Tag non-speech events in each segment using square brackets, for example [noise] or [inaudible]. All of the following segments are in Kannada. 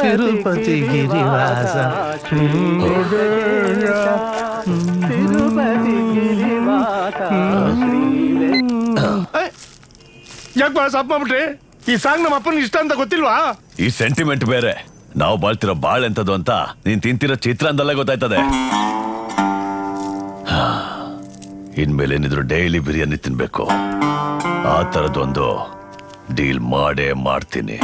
ತಿರುಪತಿ ಗಿರಿವಾಸ ಯಾಕೆ ಬಾ ಸಾಪ್ ಮಾಡ್ಬಿಟ್ರಿ? ಈ ಸಾಂಗ್ ನಮ್ಮ ಅಪ್ಪನ ಇಷ್ಟ ಅಂತ ಗೊತ್ತಿಲ್ವಾ? ಈ ಸೆಂಟಿಮೆಂಟ್ ಬೇರೆ. ನಾವು ಬಾಳ್ತಿರೋ ಬಾಳ್ ಎಂತದ್ದು ಅಂತ ನೀನ್ ತಿಂತಿರೋ ಚಿತ್ರಾಂದಲ್ಲೇ ಗೊತ್ತಾಯ್ತದೆ. ಹಾ. ಇನ್ಮೇಲೆ ಏನಿದ್ರು ಡೈಲಿ ಬಿರಿಯಾನಿ ತಿನ್ಬೇಕು. ಆ ತರದೊಂದು ಡೀಲ್ ಮಾಡೇ ಮಾಡ್ತೀನಿ.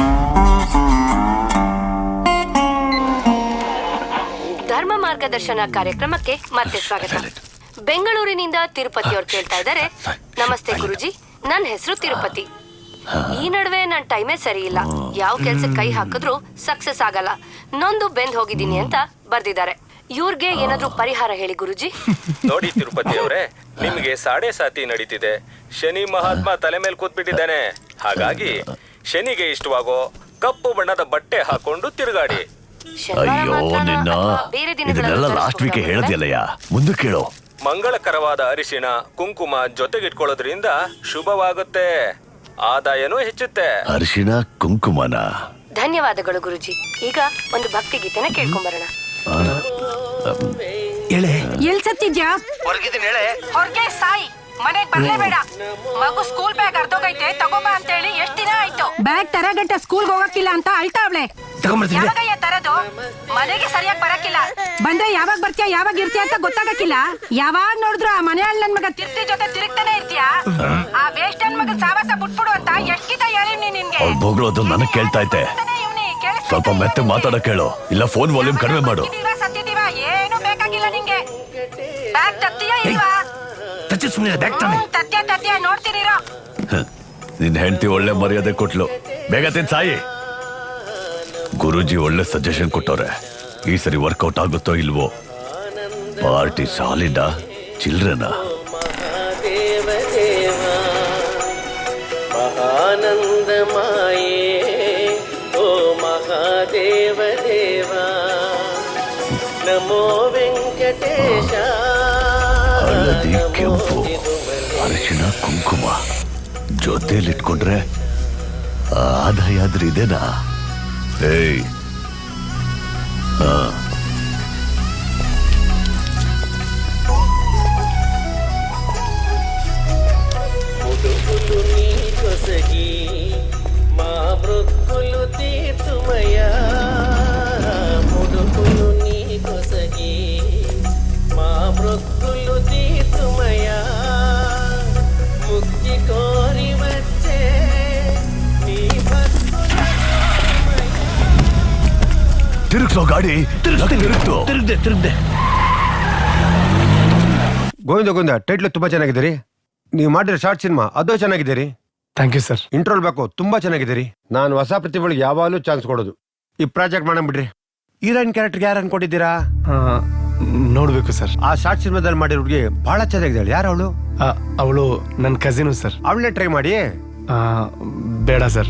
ಮಾರ್ಗದರ್ಶನ ಕಾರ್ಯಕ್ರಮಕ್ಕೆ ಮತ್ತೆ ಸ್ವಾಗತ. ಬೆಂಗಳೂರಿನಿಂದ ತಿರುಪತಿ ಅವ್ರು ಕೇಳ್ತಾ ಇದ್ದಾರೆ. ನಮಸ್ತೆ ಗುರುಜಿ. ನನ್ನ ಹೆಸರು ತಿರುಪತಿ. ಈ ನಡುವೆ ನನ್ ಟೈಮೇ ಸರಿ ಇಲ್ಲ. ಯಾವ ಕೆಲ್ಸಕ್ಕೆ ಕೈ ಹಾಕಿದ್ರು ಸಕ್ಸಸ್ ಆಗಲ್ಲ. ನೊಂದು ಬೆಂದ್ ಹೋಗಿದ್ದೀನಿ ಅಂತ ಬರ್ದಿದ್ದಾರೆ. ಇವ್ರಿಗೆ ಏನಾದ್ರೂ ಪರಿಹಾರ ಹೇಳಿ ಗುರುಜಿ. [laughs] ನೋಡಿ ತಿರುಪತಿ ಅವರೇ ನಿಮ್ಗೆ ಸಾಡೆ ಸಾತಿ ನಡೀತಿದೆ. ಶನಿ ಮಹಾತ್ಮ ತಲೆ ಮೇಲೆ ಕೂತ್ಬಿಟ್ಟಿದ್ದಾನೆ. ಹಾಗಾಗಿ ಶನಿಗೆ ಇಷ್ಟವಾಗೋ ಕಪ್ಪು ಬಣ್ಣದ ಬಟ್ಟೆ ಹಾಕೊಂಡು ತಿರುಗಾಡಿ. ಅಯ್ಯೋ ನಿನ್ನ ಇದನ್ನೆಲ್ಲ ಲಾಸ್ಟ್ ವೀಕ್ ಹೇಳದಿಲ್ಲಯ್ಯ ಮುಂದೆ ಕೇಳು. ಮಂಗಳಕರವಾದ ಅರಿಶಿಣ ಕುಂಕುಮ ಜೊತೆಗಿಟ್ಕೊಳ್ಳೋದ್ರಿಂದ ಶುಭವಾಗುತ್ತೆ. ಆದಾಯನೂ ಹೆಚ್ಚುತ್ತೆ. ಅರಿಶಿಣ ಕುಂಕುಮನ? ಧನ್ಯವಾದಗಳು ಗುರುಜಿ. ಈಗ ಒಂದು ಭಕ್ತಿ ಗೀತೆನ ಕೇಳ್ಕೊಂಬರೋಣ. ಎಳೆ. ಎಲ್ ಸತ್ತಿದ್ಯಾ ಹೊರಗೆ ಸಾಯಿ. ಮನೆಗ್ ಬರ್ಲೇಬೇಡ ಮಗು ಸ್ಕೂಲ್ ಬ್ಯಾಗ್ ಅರ್ಧೋಗೈತೆ ತಗೋಬಾ ಅಂತ ಹೇಳಿ ಎಷ್ಟ್ ದಿನ ಆಯ್ತು? ಬ್ಯಾಗ್ ತರಗಂಟ ಸ್ಕೂಲ್ ಹೋಗಕ್ಕಿಲ್ಲ ಅಂತ ಅಳ್ತಾವ್ಳೆ ಯಾವಾಗಯ್ಯ ತರದು? ಮನೆಗೆ ಸರಿಯಾಗಿ ಬರಕ್ಕಿಲ್ಲ ಬಂದ್ರೆ ಯಾವಾಗ ಬರ್ತೀಯ ಯಾವಾಗ ಇರ್ತೀಯ ಅಂತ ಗೊತ್ತಾಗಕ್ಕಿಲ್ಲ. ಯಾವಾಗ ನೋಡಿದ್ರು ಆ ಮನೆಯಲ್ಲಿ ನನ್ ಮಗ ತಿರ್ತಿ ಜೊತೆ ತಿರುಗ್ತಾನೆ ಇರ್ತೀಯ? ಆ ವೇಸ್ಟ್ ನನ್ ಮಗ ಸಾವಾಸ ಬಿಟ್ಬಿಡು ಅಂತ ನಿನ್ಗೆ? ಅವ್ಳು ಬೊಗಳೋದು ನನಗ್ ಕೇಳ್ತಾ ಐತೆ ಬರ್ತಾನೆ ಇವ್ನಿ, ಸ್ವಲ್ಪ? ಮೆತ್ತ ಮಾತಾಡಕ್ ಹೇಳು. ಇಲ್ಲ ಫೋನ್ ವಾಲ್ಯೂಮ್ ಕಡಿಮೆ ಮಾಡು. ಸುಮ್ಮನೆ ಬ್ಯಾಗ್ ತಾನೆ ಹ್ಮ್, ತತ್ಯ ತತ್ಯ ನೋಡ್ತೀನಿರೋ ನಿನ್ ಹೆಂಡತಿ ಒಳ್ಳೆ ಮರ್ಯಾದೆ ಕೊಟ್ಲು. ಬೇಗ ತಿನ್ ಸಾಯಿ. ಗುರುಜಿ ಒಳ್ಳೆ ಸಜೆಷನ್ ಕೊಟ್ಟವ್ರೆ. ಈ ಸರಿ ವರ್ಕೌಟ್ ಆಗುತ್ತೋ ಇಲ್ವೋ? ಪಾರ್ಟಿ ಸಾಲಿಡ ಚಿಲ್ಡ್ರನ ಮಹಾನಂದಮಾಯೇ ಓ ಮಹಾದೇವ ದೇವ ನಮೋ ವೆಂಕಟೇಶ. ಹಳದಿ ಕೆಂಪು ಅರಿಶಿಣ ಕುಂಕುಮ ಜೊತೆಲಿಟ್ಕೊಂಡ್ರೆ ಆದಾಯ ಆದ್ರೆ ಇದೇನಾ ಏಯ್ ముడుపులు నీ కొసగి మా మృక్కులు తీర్చుమయ ముడుపులు నీ కొసగి మా మృక్కులు తీర్చుమయ ತಿರುಗಿಸೋ ಗಾಡಿ ತಿರುಗ್ದೆ ತಿರುಗ್ದೆ. ಗೋವಿಂದ ಗೋವಿಂದ ಟೈಟ್ಲ್ ತುಂಬಾ ಚೆನ್ನಾಗಿದೆ ರೀ ನೀವು ಮಾಡಿರೋ ಶಾರ್ಟ್ ಸಿನಿಮಾ ಅದು ಚೆನ್ನಾಗಿದೆ ರೀ ಥ್ಯಾಂಕ್ ಯು ಸರ್ ಇಂಟ್ರೋಲ್ ಬೇಕು ತುಂಬಾ ಚೆನ್ನಾಗಿದೆ ರೀ ನಾನು ಹೊಸ ಪ್ರತಿಭೆಗಳಿಗೆ ಯಾವಾಗಲೂ ಚಾನ್ಸ್ ಕೊಡೋದು. ಈ ಪ್ರಾಜೆಕ್ಟ್ ಮಾಡಂಬಿಡ್ರಿ ಹೀರೋಯಿನ್ ಕ್ಯಾರೆಕ್ಟರ್ಗೆ ಯಾರು ಅನ್ಕೊಂಡಿದ್ದೀರಾ ನೋಡ್ಬೇಕು ಸರ್. ಆ ಶಾರ್ಟ್ ಸಿನಿಮಾದಲ್ಲಿ ಮಾಡಿರೋ ಹುಡುಗಿ ಬಹಳ ಚೆನ್ನಾಗಿದೆ ಯಾರು ಅವಳು? ಅವಳು ನನ್ನ ಕಸಿನು ಸರ್. ಅವಳನ್ನೇ ಟ್ರೈ ಮಾಡಿ. ಬೇಡ ಸರ್.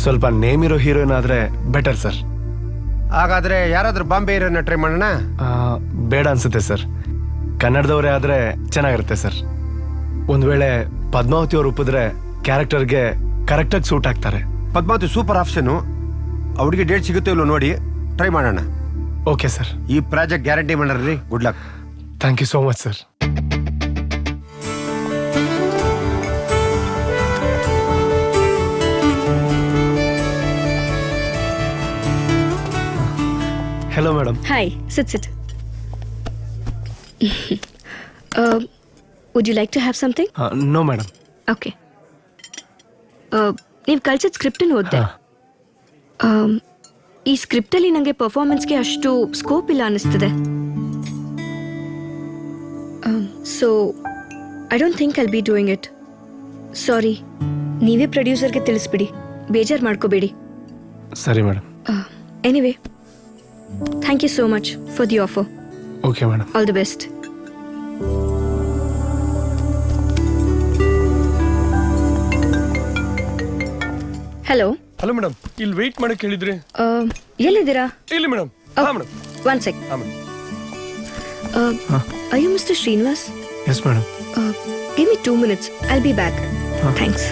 ಸ್ವಲ್ಪ ನೇಮ್ ಇರೋ ಹೀರೋಯಿನ್ ಆದ್ರೆ ಬೆಟರ್ ಸರ್. ಹಾಗಾದ್ರೆ ಯಾರಾದ್ರೂ ಬಾಂಬೆ ಹೀರೋನ ಟ್ರೈ ಮಾಡೋಣ? ಬೇಡ ಅನ್ಸುತ್ತೆ ಸರ್. ಕನ್ನಡದವರೇ ಆದ್ರೆ ಚೆನ್ನಾಗಿರುತ್ತೆ ಸರ್. ಒಂದ್ ವೇಳೆ ಪದ್ಮಾವತಿ ಅವ್ರು ಒಪ್ಪಿದ್ರೆ ಕ್ಯಾರೆಕ್ಟರ್ಗೆ ಕರೆಕ್ಟಾಗಿ ಸೂಟ್ ಆಗ್ತಾರೆ ಪದ್ಮಾವತಿ ಸೂಪರ್ ಆಪ್ಷನ್ ಅವ್ರಿಗೆ ಡೇಟ್ ಸಿಗುತ್ತೋ ಇಲ್ಲೋ ನೋಡಿ ಟ್ರೈ ಮಾಡೋಣ. ಓಕೆ ಸರ್ ಈ ಪ್ರಾಜೆಕ್ಟ್ ಗ್ಯಾರಂಟಿ ಮಾಡ್ರಿ good luck thank you so much sir hello madam Hi, sit, sit. uh, would you like to have something? No madam Okay. Uh, ನೀವು ಕಳ್ಸಿದ ಸ್ಕ್ರಿಪ್ಟನ್ನು ಓದಿದೆ. ಈ ಸ್ಕ್ರಿಪ್ಟಲ್ಲಿ ನನಗೆ ಪರ್ಫಾರ್ಮೆನ್ಸ್ಗೆ ಅಷ್ಟು ಸ್ಕೋಪ್ ಇಲ್ಲ ಅನ್ನಿಸ್ತಿದೆ. So I don't think I'll be doing it sorry ನೀವೇ ಪ್ರೊಡ್ಯೂಸರ್ಗೆ ತಿಳಿಸ್ಬಿಡಿ. ಬೇಜಾರು ಮಾಡ್ಕೋಬೇಡಿ. ಸರಿ madam. Anyway thank you so much for the offer okay madam all the best hello hello madam ಇಲ್ಲಿ ವೇಟ್ ಮಾಡಕ್ ಹೇಳಿದ್ರಿ? ಎಲ್ಲಿದ್ದೀರಾ? ಇಲ್ಲಿ ಮೇಡಮ್. ಹಾ ಮೇಡಮ್ ಒನ್ ಸೆಕ್ ಹಾ ಮೇಡಮ್ ಅಯ್ಯೋ mister Srinivas yes madam give me two minutes I'll be back thanks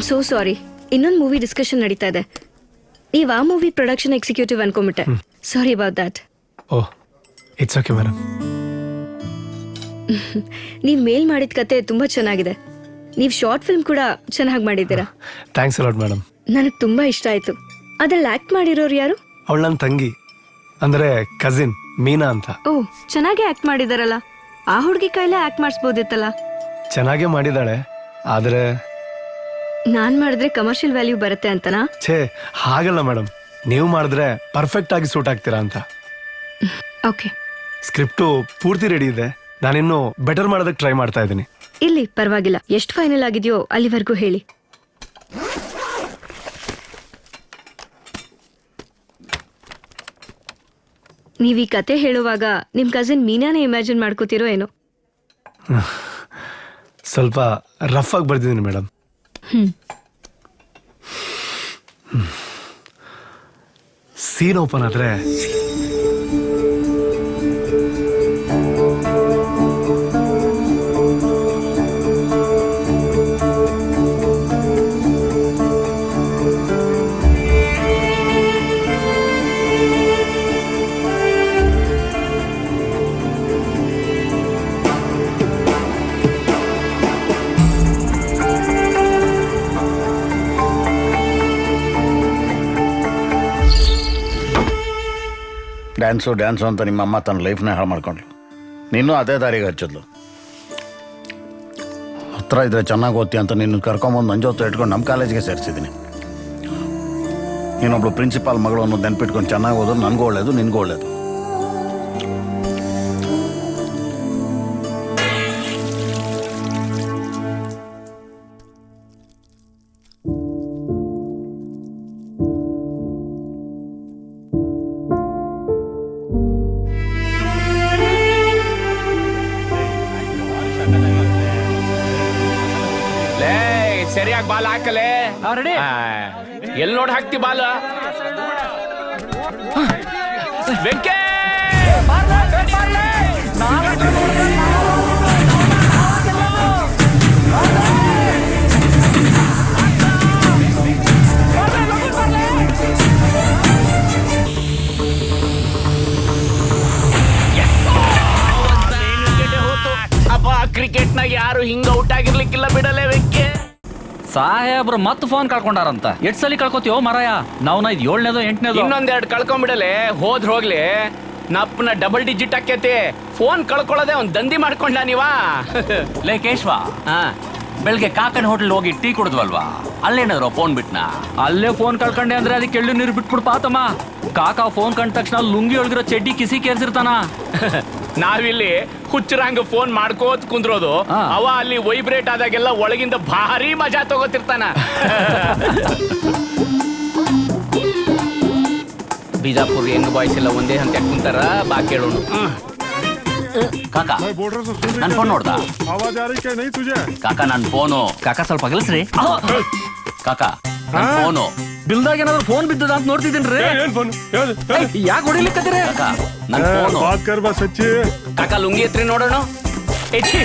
I'm so sorry ಇನ್ನೊಂದು ಮೂವಿ ಡಿಸ್ಕಷನ್ ನಡೀತಾ ಇದೆ. ನೀವು ಆ movie production executive ಅನ್ಕೊಂಬಿಟ್ಟೆ sorry about that oh it's okay madam ನೀವು ಮೇಲ್ ಮಾಡಿದ ಕತೆ ತುಂಬ ಚೆನ್ನಾಗಿದೆ. ನೀವು ಶಾರ್ಟ್ ಫಿಲ್ಮ್ ಕೂಡ ಚೆನ್ನಾಗಿ ಮಾಡಿದ್ದೀರಾ? ಥ್ಯಾಂಕ್ಸ್ ಅಲಾಟ್ ಮೇಡಮ್ ನನಗೆ ತುಂಬ ಇಷ್ಟ ಆಯಿತು. ಅದ್ರಲ್ಲಿ ಆಕ್ಟ್ ಮಾಡಿರೋರು ಯಾರು? ಅವಳು ನನ್ನ ತಂಗಿ. ಅಂದ್ರೆ ಕಸಿನ್ ಮೀನಾ ಅಂತ. ಓ ಚೆನ್ನಾಗೇ ಆಕ್ಟ್ ಮಾಡಿದಾರಲ್ಲ. ಆ ಹುಡುಗಿ ಕೈಲೇ ಆಕ್ಟ್ ಮಾಡಿಸ್ಬೋದಿತ್ತಲ್ಲ. ಚೆನ್ನಾಗೇ ಮಾಡಿದಾಳೆ ಆದರೆ ನಾನು ಮಾಡಿದ್ರೆ ಕಮರ್ಷಿಯಲ್ ವ್ಯಾಲ್ಯೂ ಬರುತ್ತೆ ಅಂತನಾ? ಛೇ ಹಾಗಲ್ಲ ಮೇಡಮ್ ನೀವು ಮಾಡಿದ್ರೆ ಪರ್ಫೆಕ್ಟ್ ಆಗಿ ಸೂಟ್ ಆಗ್ತೀರಾ ಅಂತ. ಓಕೆ ಸ್ಕ್ರಿಪ್ಟು ಪೂರ್ತಿ ರೆಡಿ ಇದೆ. ನಾನಿನ್ನು ಬೆಟರ್ ಮಾಡೋದಕ್ಕೆ ಟ್ರೈ ಮಾಡ್ತಾ ಇದ್ದೀನಿ. ಇಲ್ಲಿ ಪರವಾಗಿಲ್ಲ. ಎಷ್ಟು ಫೈನಲ್ ಆಗಿದೆಯೋ ಅಲ್ಲಿವರೆಗೂ ಹೇಳಿ. ನೀವು ಈ ಕತೆ ಹೇಳುವಾಗ ನಿಮ್ಮ ಕಸಿನ್ ಮೀನಾನೇ ಇಮ್ಯಾಜಿನ್ ಮಾಡ್ಕೋತಿರೋ ಏನೋ? ಸ್ವಲ್ಪ ರಫ್ ಆಗಿ ಬರ್ದಿದ್ದೀನಿ ಮೇಡಮ್ ಸೀನ್ ಓಪನ್ ಆದ್ರೆ ಡ್ಯಾನ್ಸು ಡ್ಯಾನ್ಸು ಅಂತ ನಿಮ್ಮಮ್ಮ ತನ್ನ ಲೈಫ್ನ ಹಾಳು ಮಾಡ್ಕೊಂಡ್ಲು ನೀನು ಅದೇ ದಾರಿಗೆ ಹಚ್ಚಿದ್ಲು. ಹತ್ರ ಇದ್ರೆ ಚೆನ್ನಾಗಿ ಓದ್ತಿ ಅಂತ ನಿನ್ನ ಕರ್ಕೊಂಬಂದು ನಂಜೋತ್ತು ಜೊತೆ ಇಟ್ಕೊಂಡು ನಮ್ಮ ಕಾಲೇಜ್ಗೆ ಸೇರಿಸಿದ್ದೀನಿ. ನೀನೊಬ್ಳು ಪ್ರಿನ್ಸಿಪಾಲ್ ಮಗಳು ಅನ್ನೋದು ನೆನ್ಪಿಟ್ಕೊಂಡು ಚೆನ್ನಾಗಿ ಓದೋದು ನನಗೂ ಒಳ್ಳೇದು, ನಿನಗೂ ಒಳ್ಳೇದು. ಸರಿಯಾಗಿ ಬಾಲ್ ಹಾಕಲೆ. ಎಲ್ಲಿ ನೋಡಿ ಹಾಕ್ತಿ ಬಾಲ್? ವೆಂಕೇ ಸಾಹೇಬ್ರು ಮತ್ತೆ ಫೋನ್ ಕಳ್ಕೊಂಡಾರಂತ. ಎಷ್ಟು ಸಲ ಕಳ್ಕೊತೀವೋ ಮರಾಯ. ನಾವ್ನ ಇದು ಏಳ್ನೇದು ಎಂಟನೇದು? ಇನ್ನೊಂದೆರಡು ಕಳ್ಕೊಂಡ್ಬಿಡಲೆ ಹೋದ್ರ ಹೋಗ್ಲಿ. ನಪ್ಪನ ಡಬಲ್ ಡಿಜಿಟ್ ಆಕೇತಿ ಫೋನ್ ಕಳ್ಕೊಳ್ಳೋದೇ ಒಂದ್ ದಂಧಿ ಮಾಡ್ಕೊಂಡ ನೀವಾ? [laughs] ಲೇ ಕೇಶ್ವ ಹಾ. ಬೆಳಗ್ಗೆ ಕಾಕನ್ ಹೋಟೆಲ್ ಹೋಗಿ ಟೀ ಕುಡಿದ್ವಲ್ವಾ? ಅಲ್ಲೇನಾದ್ರು ಫೋನ್ ಬಿಟ್ನಾ? ಅಲ್ಲೇ ಫೋನ್ ಕಳ್ಕೊಂಡೆ ಅಂದ್ರೆ ಅದಕ್ಕೆ ಎಳ್ಳು ನೀರು ಬಿಟ್ಬಿಡ್ ಪಾತಮ್ಮ ಕಾಕ ಫೋನ್ ಕಂಡ ತಕ್ಷಣ ಲುಂಗಿ ಒಳಗಿರೋ ಚಡ್ಡಿ ಕಿಸಿ ಕೇರ್ಸಿರ್ತಾನ. [laughs] ನಾವಿಲ್ಲಿ ಹುಚ್ಚರಂಗ ಫೋನ್ ಮಾಡ್ಕೋತ್ ಕುಂದ್ರೋದು. ಅವ ಅಲ್ಲಿ ವೈಬ್ರೇಟ್ ಆದಾಗೆಲ್ಲ ಒಳಗಿಂದ ಭಾರಿ ಮಜಾ ತಗೋತಿರ್ತಾನ. [laughs] ಬಿಜಾಪುರ್ ಹೆಂಗ್ ಬಾಯ್ಸ್ ಎಲ್ಲ ಒಂದೇ ಅಂತ ಕುಂತಾರ ಬಾ ಕೇಳೋಣ. ಕಾಕಾ ನನ್ ಫೋನ್ ನೋಡ್ದ? ಕಾಕ ನನ್ ಫೋನು ಕಾಕಾ ಸ್ವಲ್ಪ ಅಗಲ್ಸ್ರಿ ಕಾಕಾ ನನ್ ಫೋನು ಬಿಲ್ದಾಗ ಏನಾದ್ರು ಫೋನ್ ಬಿದ್ದದ ಅಂತ ನೋಡ್ತಿದ್ದೀನಿ ಏನ್ ಫೋನ್ ಯಾಕೆ ಹೊಡಿಲಿಕ್ಕತ್ತೀರಿ? ನನ್ನ ಕಾಕ ಲುಂಗಿ ಎತ್ರಿ ನೋಡೋಣ. ಎಚ್ಚಿ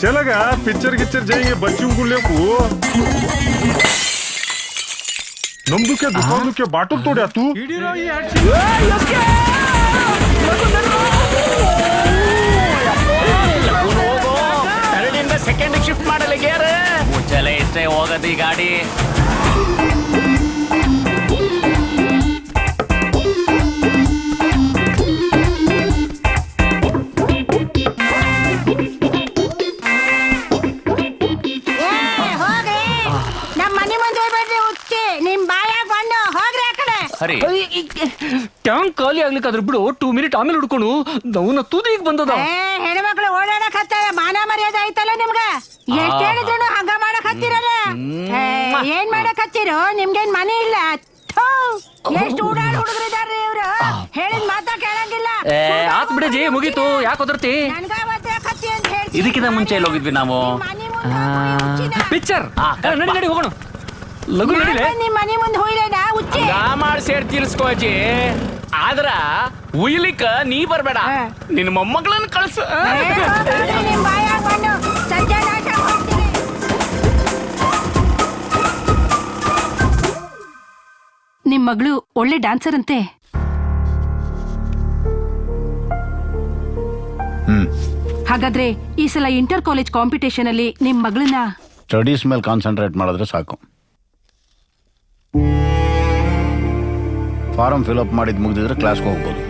ಚಲಗ ಪಿಕ್ಚರ್ ಗಿಚ್ಚರ್ ಜೈಗೆ ಬಚ್ಚು ಗುಳ್ಳೆಕು ನಮ್ದುಕ್ಕೆ ದುಕಾನ್ದುಕ್ಕೆ ಬಾಟಲ್ ತೋಡಿ ಆತು ಸೆಕೆಂಡ್ ಶಿಫ್ಟ್ ಮಾಡಲಿ ಗೇರ್. ಮುಚ್ಚಲೆ ಇಷ್ಟೇ ಹೋಗದಿ ಗಾಡಿ. ಆ ಕಡೆ. ಹರಿ. ಟ್ಯಾಂಕ್ ಖಾಲಿ ಆಗ್ಲಿಕ್ಕಾದ್ರೆ ಬಿಡು. ಟೂ ಮಿನಿಟ್ ಆಮೇಲೆ ಹುಡ್ಕೊಂಡು ನವನ ತುದಿಗೆ ಬಂದದ. ಏ ಹೆಣ್ಮಕ್ಳು ಓಡಾಡಕ್ ಹತ್ತಾರ. ಮಾನ ಮರ್ಯಾದೆ ಐತಲ್ಲ ನಿಮ್ಗ? ಎಷ್ಟ್ ಹೇಳಿದ್ರು ಹಂಗ ಮಾಡಕ್ ಏನ್ ಮಾಡಕ್ ಹತ್ತಿರೋ ನಿಮ್ಗೇನ್ ಮನೆ ಇಲ್ಲ. ಎಷ್ಟು ಓಡಾಡ್ ಹುಡುಗರಿದಾರ್ರಿ ಇವ್ರು? ಹೇಳಿದ್ ಮಾತಾ ಕೇಳಂಗಿಲ್ಲ. ಆತ್ ಬಿಡಿ ಜಿ ಮುಗೀತು. ಯಾಕೆ ಒದರ್ತಿ. ಇದಕ್ಕಿಂತ ಮುಂಚೆ ಎಲ್ಲಿ ಹೋಗಿದ್ವಿ ನಾವು. ಪಿಕ್ಚರ್. ನಡಿ ನಡಿ ಹೋಗೋಣ. ಲಘು ನಡಿಲೆ. ನಾನು ನಿಮ್ ಮನೆ ಮುಂದೆ ಹೋಯ್ಲೇನಾ? ಹುಚ್ಚಿ. ಮಾಡಿ ಸೇರ್ ತೀರ್ಸ್ಕೋಜಿ. ಆದ್ರ ಉಯ್ಲಿಕ್ಕ ನೀ ಬರ್ಬೇಡ. ನಿನ್ನ ಮೊಮ್ಮಗಳನ್ನ ಕಳ್ಸು. ನಿಮ್ ಮಗಳು ಒಳ್ಳೆ ಡ್ಯಾನ್ಸರ್ ಅಂತೆ. ಹ್ಮ್. ಹಾಗಾದ್ರೆ ಈ ಸಲ ಇಂಟರ್ ಕಾಲೇಜ್ ಕಾಂಪಿಟೇಷನ್ ಅಲ್ಲಿ ನಿಮ್ ಮಗಳನ್ನ ಸ್ಟಡೀಸ್ ಮೇಲೆ ಕಾನ್ಸಂಟ್ರೇಟ್ ಮಾಡಿದ್ರೆ ಸಾಕು. ಫಾರಂ ಫಿಲಪ್ ಮಾಡಿದ್ ಮುಗಿದಿದ್ರೆ ಕ್ಲಾಸ್ಗೆ ಹೋಗ್ಬೋದು.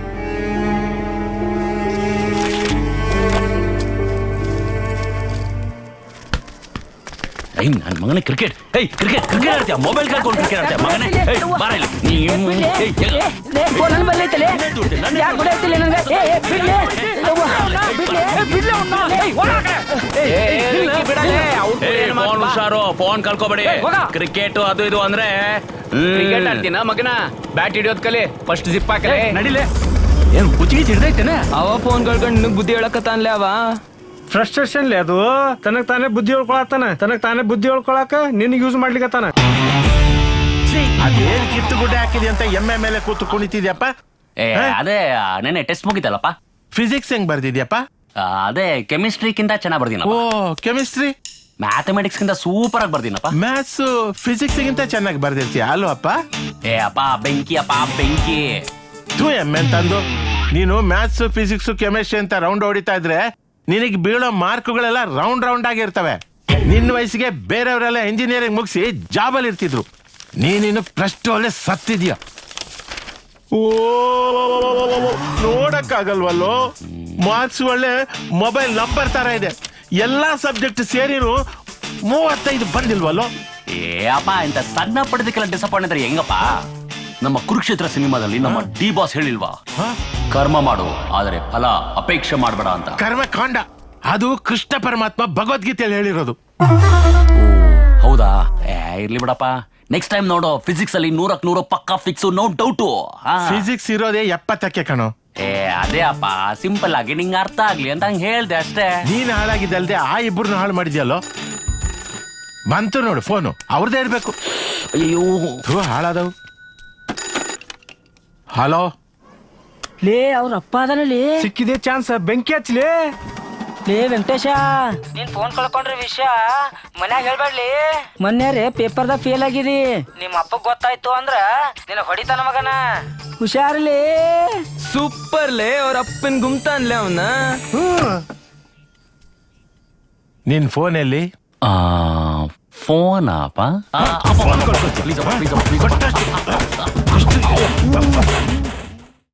ನನ್ನ ಮಗನೇ ಕ್ರಿಕೆಟ್ ಏಯ್ ಕ್ರಿಕೆಟ್ ಕ್ರಿಕೆಟ್ ಆಡ್ತೀಯ? ಮೊಬೈಲ್ ಕಳ್ಕೊಂಡು ಕ್ರಿಕೆಟ್ ಆಡ್ತೀಯ? ಮಗನೇ ಏಯ್ ಬಾರ ಇಲ್ಲಿ. ನೀ ಏಯ್, ಹೇಳು. ಏಯ್, ಫೋನ್ ಹುಷಾರು ಫೋನ್ ಕಳ್ಕೊಬೇಡಿ. ಕ್ರಿಕೆಟ್ ಅದು ಇದು ಅಂದ್ರೆ ಕ್ರಿಕೆಟ್ ಆಡ್ತೀನ ಮಗನ? ಬ್ಯಾಟ್ ಹಿಡಿಯೋದ್ ಕಲಿ. ಫಸ್ಟ್ ಜಿಪ್ ಹಾಕಲೆ. ನಡಿಲೆ. ಏನ್ ಕುಚಿಗೆ ಹಿಡ್ದೈತೇನೆ? ಅವ ಫೋನ್ ಕಳ್ಕೊಂಡು ನಿನಗ್ ಬುದ್ಧಿ ಹೇಳಕತ್ತಾನ್ಲೆ ಅವ? ಫ್ರಸ್ಟ್ರೇಷನ್ ಅದು. ತನಗ್ ತಾನೇ ಬುದ್ಧಿ ಹೇಳ್ಕೊಳತ್ತಾನ. ತನಗ್ ತಾನೇ ಬುದ್ಧಿ ಹೇಳ್ಕೊಳಕ ನಿನ್ ಯೂಸ್ ಮಾಡ್ಲಿಕತ್ತಾನ. ಅದೇನ್ ಕಿತ್ತು ಗುಡ್ಡೆ ಹಾಕಿದೆ ಅಂತ ಎಮ್ಮೆ ಮೇಲೆ ಕೂತು ಕುಣಿತಿದ್ಯಪ್ಪ? ಏ ಅದೇ ನೆನೆ ಟೆಸ್ಟ್ ಮುಗಿತಲ್ಲಪ್ಪ? ಫಿಸಿಕ್ಸ್ ಹೆಂಗ್ ಬರ್ದಿದ್ಯಪ್ಪ? ಆ, ಅದೇ ಕೆಮಿಸ್ಟ್ರಿಕ್ಕಿಂತ ಚೆನ್ನಾಗಿ ಓ ಕೆಮಿಸ್ಟ್ರಿ ಮ್ಯಾಥಮೆಟಿಕ್ಸ್ ಗಿಂತ ಸೂಪರ್ ಆಗಿ ಬರ್ದಿನಪ್ಪ. ಮ್ಯಾಥ್ಸ್ ಫಿಸಿಕ್ಸ್ ಗಿಂತ ಚೆನ್ನಾಗಿ ಬರ್ದಿರ್ತೀಯ? ಅಲ್ವಾ ಅಪ್ಪ? ಏ ಅಪ್ಪ ಬೆಂಕಿ ಅಪ್ಪ ಬೆಂಕಿ. ತು ಎಮ್ಮೆ ಅಂತಂದು. ನೀನು ಮ್ಯಾಥ್ಸ್ ಫಿಸಿಕ್ಸ್ ಕೆಮಿಸ್ಟ್ರಿ ಅಂತ ರೌಂಡ್ ಹೊಡಿತಾ ಇದ್ರೆ ನಿನಗೆ ಬೀಳೋ ಮಾರ್ಕ್ಗಳೆಲ್ಲ ರೌಂಡ್ ರೌಂಡ್ ಆಗಿರ್ತವೆ ನಿನ್ನ ವಯಸ್ಸಿಗೆ ಬೇರೆಯವರೆಲ್ಲ ಇಂಜಿನಿಯರಿಂಗ್ ಮುಗಿಸಿ ಜಾಬಲ್ಲಿ ಇರ್ತಿದ್ರು. ನೀನಿನ್ನು ಪ್ಲಸ್ ಟು ಅಲ್ಲೇ ಸತ್ತಿದ್ಯ? ಓ ನೋಡಕ್ಕಾಗಲ್ವಲ್ಲೋ? ಮಾರ್ಕ್ಸ್ ಒಳ್ಳೆ ಮೊಬೈಲ್ ನಂಬರ್ ತರ ಇದೆ. ಎಲ್ಲಾ ಸಬ್ಜೆಕ್ಟ್ ಸೇರಿನು ಮೂವತ್ತೈದು ಬಂದಿಲ್ವಲ್ಲೋ? ಏ ಅಪ್ಪ ಇಂತ ಸಣ್ಣ ಪಡೆದಕ್ಕೆಲ್ಲ ಡಿಸಪಾಯಿಂಟ್ ಅಂದ್ರೆ ಹೆಂಗಪ್ಪ? ನಮ್ಮ ಕುರುಕ್ಷೇತ್ರ ಸಿನಿಮಾದಲ್ಲಿ ನಮ್ಮ ಡಿ ಬಾಸ್ ಹೇಳಿಲ್ವಾ? ಕರ್ಮ ಮಾಡು ಆದರೆ ಫಲ ಅಪೇಕ್ಷೆ ಮಾಡಬೇಡ ಅಂತ. ಕರ್ಮ ಕಾಂಡ. ಅದು ಕೃಷ್ಣ ಪರಮಾತ್ಮ ಭಗವದ್ಗೀತೆಯಲ್ಲಿ ಹೇಳಿರೋದು. ಹೌದಾ? ಏ ಇರ್ಲಿ ಬಿಡಪ್ಪ. ನೆಕ್ಸ್ಟ್ ಟೈಮ್ ನೋಡು ಫಿಸಿಕ್ಸ್ ಅಲ್ಲಿ ನೂರಕ್ ನೂರು ಪಕ್ಕ ಫಿಕ್ಸ್ ನೋ ಡೌಟು ಫಿಸಿಕ್ಸ್ ಇರೋದೇ ಎಪ್ಪತ್ತಕ್ಕೆ ಕಣೋ. ಏ ಅದೇ ಅಪ್ಪ ಸಿಂಪಲ್ ಆಗಿ ನಿಂಗೆ ಅರ್ಥ ಆಗ್ಲಿ ಅಂತ ಹಂಗೆ ಹೇಳ್ದೆ ಅಷ್ಟೇ. ನೀನ್ ಹಾಳಾಗಿದ್ದಲ್ದೆ ಆ ಇಬ್ಬರನ್ನ ಹಾಳು ಮಾಡಿದ್ಯಲ್ಲೋ? ಬಂತು ನೋಡು ಫೋನು ಅವ್ರದ್ದೇ ಇರ್ಬೇಕು. ಅಯ್ಯೋ ಥು, ಹಾಳಾದವು. ಹಲೋ ಲೇ ಅವ್ರ ಅಪ್ಪ ಅದನಲ್ಲಿ ಸಿಕ್ಕಿದೆ ಚಾನ್ಸ್ ಬೆಂಕಿ ಹಚ್ಲೇ ಲೇ ವೆಂಕಟೇಶ ನೀನ್ ಫೋನ್ ಕಳ್ಕೊಂಡ್ರೆ ವಿಷಯ ಮನ್ಯಾಗ ಹೇಳ್ಬೇಡ್ಲಿ ಮೊನ್ನೆ ರೇ ಪೇಪರ್ದಾಗ ಫೇಲ್ ಆಗಿದಿ ನಿಮ್ಮ ಅಪ್ಪಗ್ ಗೊತ್ತಾಯ್ತು ಅಂದ್ರ ನಿನ್ನ ಹೊಡಿತಾನ ಮಗನ ಹುಷಾರ್ಲಿ ಸೂಪರ್ ಲೇ ಅವ್ರ ಅಪ್ಪನ್ ಗುಮ್ತಾನ್ಲೆ ಅವನ ನಿನ್ ಫೋನಲ್ಲಿ ಫೋನ್ ಅಪ್ಪ ಪ್ಲೀಸ್ ಪ್ಲೀಸ್ ಪ್ಲೀಸ್